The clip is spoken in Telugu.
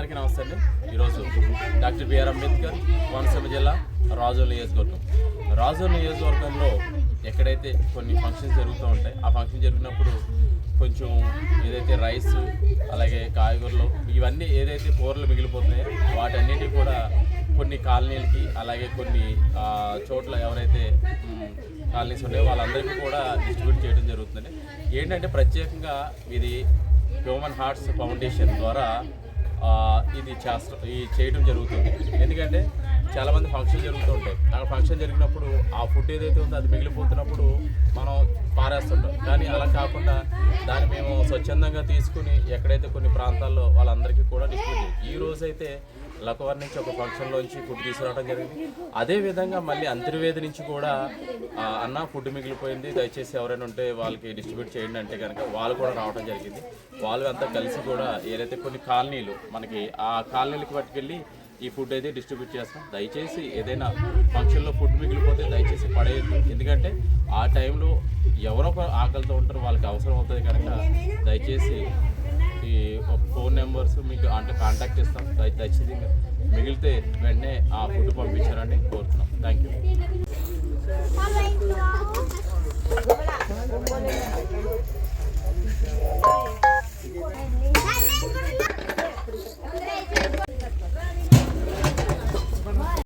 అందరికీ నమస్తే అండి. ఈరోజు డాక్టర్ బిఆర్ అంబేద్కర్ కోనసీమ జిల్లా రాజు నియోజకవర్గం. రాజు నియోజకవర్గంలో ఎక్కడైతే కొన్ని ఫంక్షన్స్ జరుగుతూ ఉంటాయి ఆ ఫంక్షన్ జరిగినప్పుడు కొంచెం ఏదైతే రైస్ అలాగే కాయగూరలు ఇవన్నీ ఏదైతే కూరలు మిగిలిపోతున్నాయో వాటన్నిటి కూడా కొన్ని కాలనీలకి అలాగే కొన్ని చోట్ల ఎవరైతే కాలనీస్ ఉన్నాయో వాళ్ళందరికీ కూడా డిస్ట్రిబ్యూట్ చేయడం జరుగుతుంది. ఏంటంటే ప్రత్యేకంగా ఇది హ్యూమన్ హార్ట్స్ ఫౌండేషన్ ద్వారా ఇది చేస్త ఈ చేయడం జరుగుతుంది. ఎందుకంటే చాలామంది ఫంక్షన్ జరుగుతూ ఉంటాయి. ఆ ఫంక్షన్ జరిగినప్పుడు ఆ ఫుడ్ ఏదైతే ఉందో అది మిగిలిపోతున్నప్పుడు మనం పారేస్తుంటాం కానీ అలా కాకుండా దాన్ని మేము స్వచ్ఛందంగా తీసుకుని ఎక్కడైతే కొన్ని ప్రాంతాల్లో వాళ్ళందరికీ కూడా డిస్ట్రిబ్యూట్ ఈ రోజు అయితే లకవర్ నుంచి ఒక ఫంక్షన్లోంచి ఫుడ్ తీసుకురావడం జరిగింది. అదే విధంగా మళ్ళీ అంతర్వేది నుంచి కూడా అన్న ఫుడ్ మిగిలిపోయింది. దయచేసి ఎవరైనా ఉంటే వాళ్ళకి డిస్ట్రిబ్యూట్ చేయండి అంటే కనుక వాళ్ళు కూడా రావడం జరిగింది. వాళ్ళు అంతా కలిసి కూడా ఏదైతే కొన్ని కాలనీలు మనకి ఆ కాలనీలకు పట్టుకెళ్ళి ఈ ఫుడ్ అయితే డిస్ట్రిబ్యూట్ చేస్తాం. దయచేసి ఏదైనా ఫంక్షన్లో ఫుడ్ మిగిలిపోతే దయచేసి పడేయద్దు. ఎందుకంటే ఆ టైంలో ఎవరో ఒక ఆకలితో ఉంటారు వాళ్ళకి అవసరం అవుతుంది కనుక దయచేసి ఈ ఫోన్ నెంబర్స్ మీకు అంటే కాంటాక్ట్ ఇస్తాం దయచేసి మిగిలితే వెంటనే ఆ ఫుడ్ పంపించారని కోరుతున్నాం. Thank you.